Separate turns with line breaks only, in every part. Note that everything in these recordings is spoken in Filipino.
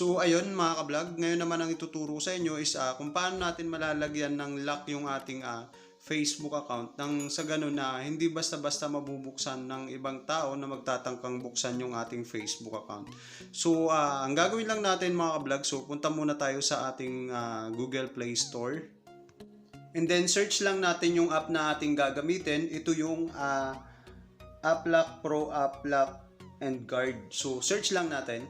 ayun mga ka-vlog, ngayon naman ang ituturo sa inyo is ah, kung paano natin malalagyan ng lock yung ating ah, Facebook account nang sa ganun na hindi basta-basta mabubuksan ng ibang tao na magtatangkang buksan yung ating Facebook account. So, ah, ang gagawin lang natin mga ka-vlog, so punta muna tayo sa ating ah, Google Play Store. And then search lang natin yung app na ating gagamitin. Ito yung uh, AppLock Pro AppLock and Guard. So search lang natin.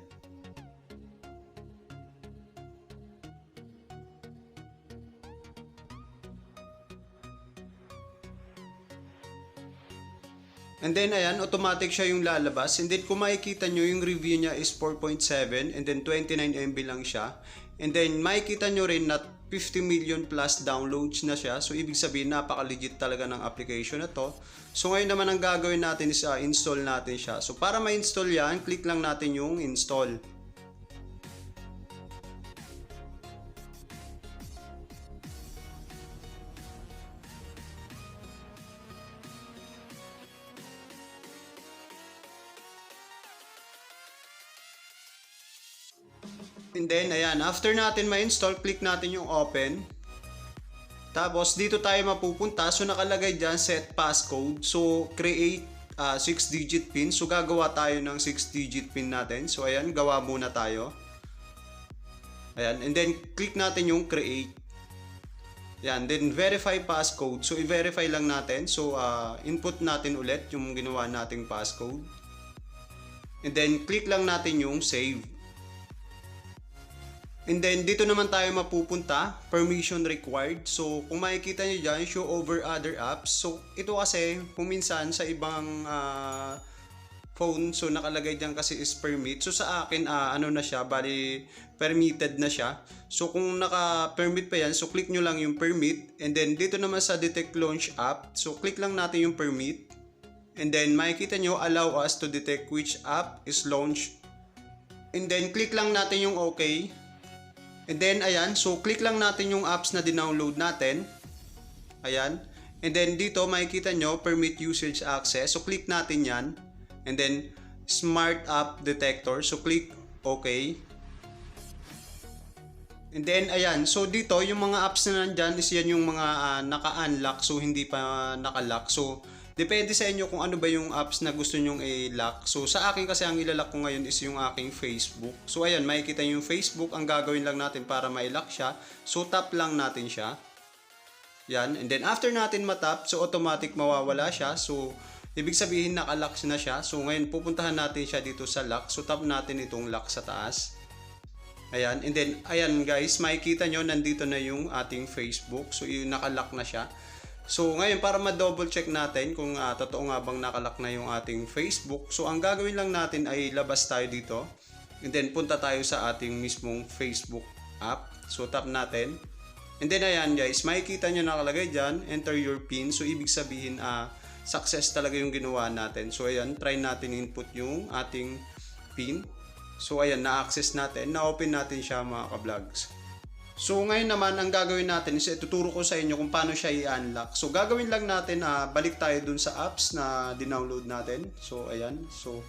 And then ayan, automatic siya yung lalabas. And then kung makikita nyo, yung review niya is 4.7 and then 29 MB lang siya. And then makikita nyo rin na 50 million plus downloads na siya. So ibig sabihin napaka-legit talaga ng application na to. So ngayon naman ang gagawin natin is uh, install natin siya. So para ma-install yan, click lang natin yung install. And then, ayan, after natin ma-install, click natin yung open. Tapos, dito tayo mapupunta. So, nakalagay dyan, set passcode. So, create 6-digit pin. So, gagawa tayo ng 6-digit pin natin. So, ayan, gawa muna tayo. Ayan, and then, click natin yung create. Ayan, then verify passcode. So, i-verify lang natin. So, ah, input natin ulit yung ginawa nating passcode. And then, click lang natin yung save. And then, dito naman tayo mapupunta, permission required. So, kung makikita nyo dyan, show over other apps. So, ito kasi, kung minsan sa ibang ah, phone, so nakalagay dyan kasi is permit. So, sa akin, ah, ano na siya, bali, permitted na siya. So, kung naka-permit pa yan, so click nyo lang yung permit. And then, dito naman sa detect launch app, so click lang natin yung permit. And then, makikita nyo, allow us to detect which app is launched. And then, click lang natin yung okay. And then, ayan. So, click lang natin yung apps na dinownload natin. Ayan. And then, dito, makikita nyo, permit usage access. So, click natin yan. And then, smart app detector. So, click okay. And then, ayan. So, dito, yung mga apps na nandyan is yan yung mga ah, naka-unlock. So, hindi pa naka-lock. So, depende sa inyo kung ano ba yung apps na gusto nyong i-lock. So, sa akin kasi ang ilalak ko ngayon is yung aking Facebook. So, ayan, makikita yung Facebook. Ang gagawin lang natin para ma-lock siya. So, tap lang natin siya. Yan. And then, after natin matap, so automatic mawawala siya. So, ibig sabihin naka-lock na siya. So, ngayon, pupuntahan natin siya dito sa lock. So, tap natin itong lock sa taas. Ayan. And then, ayan guys, makikita nyo, nandito na yung ating Facebook. So, yung nakalock na siya. So, ngayon, para ma-double check natin kung ah, totoo nga bang nakalock na yung ating Facebook. So, ang gagawin lang natin ay labas tayo dito. And then, punta tayo sa ating mismong Facebook app. So, tap natin. And then, ayan guys, makikita nyo nakalagay dyan, enter your PIN. So, ibig sabihin, ah, success talaga yung ginawa natin. So, ayan, try natin input yung ating PIN. So ayan, na-access natin, na-open natin siya mga ka-vlogs. So ngayon naman, ang gagawin natin is ituturo ko sa inyo kung paano siya i-unlock. So gagawin lang natin, ah, balik tayo dun sa apps na dinownload natin. So ayan, so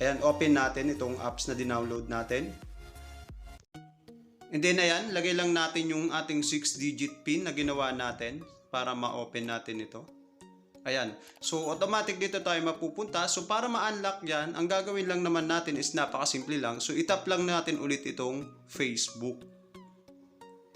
ayan, open natin itong apps na dinownload natin. And then ayan, lagay lang natin yung ating 6-digit pin na ginawa natin para ma-open natin ito. Ayan. So, automatic dito tayo mapupunta. So, para ma-unlock yan, ang gagawin lang naman natin is napakasimple lang. So, itap lang natin ulit itong Facebook.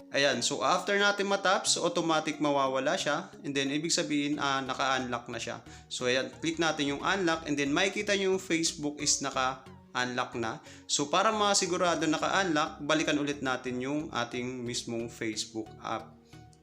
Ayan. So, after natin matap, so automatic mawawala siya. And then, ibig sabihin, ah, naka-unlock na siya. So, ayan. Click natin yung unlock. And then, makikita nyo yung Facebook is naka-unlock na. So, para masigurado naka-unlock, balikan ulit natin yung ating mismong Facebook app.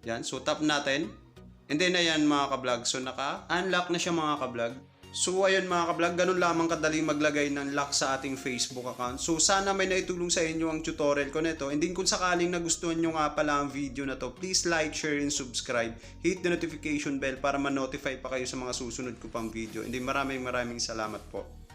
Yan. So, tap natin. And then ayan mga ka-vlog, so naka-unlock na siya mga ka-vlog. So ayun mga ka-vlog, ganun lamang kadali maglagay ng lock sa ating Facebook account. So sana may naitulong sa inyo ang tutorial ko nito. And then kung sakaling nagustuhan nyo nga pala ang video na to, please like, share, and subscribe. Hit the notification bell para ma-notify pa kayo sa mga susunod ko pang video. And then maraming maraming salamat po.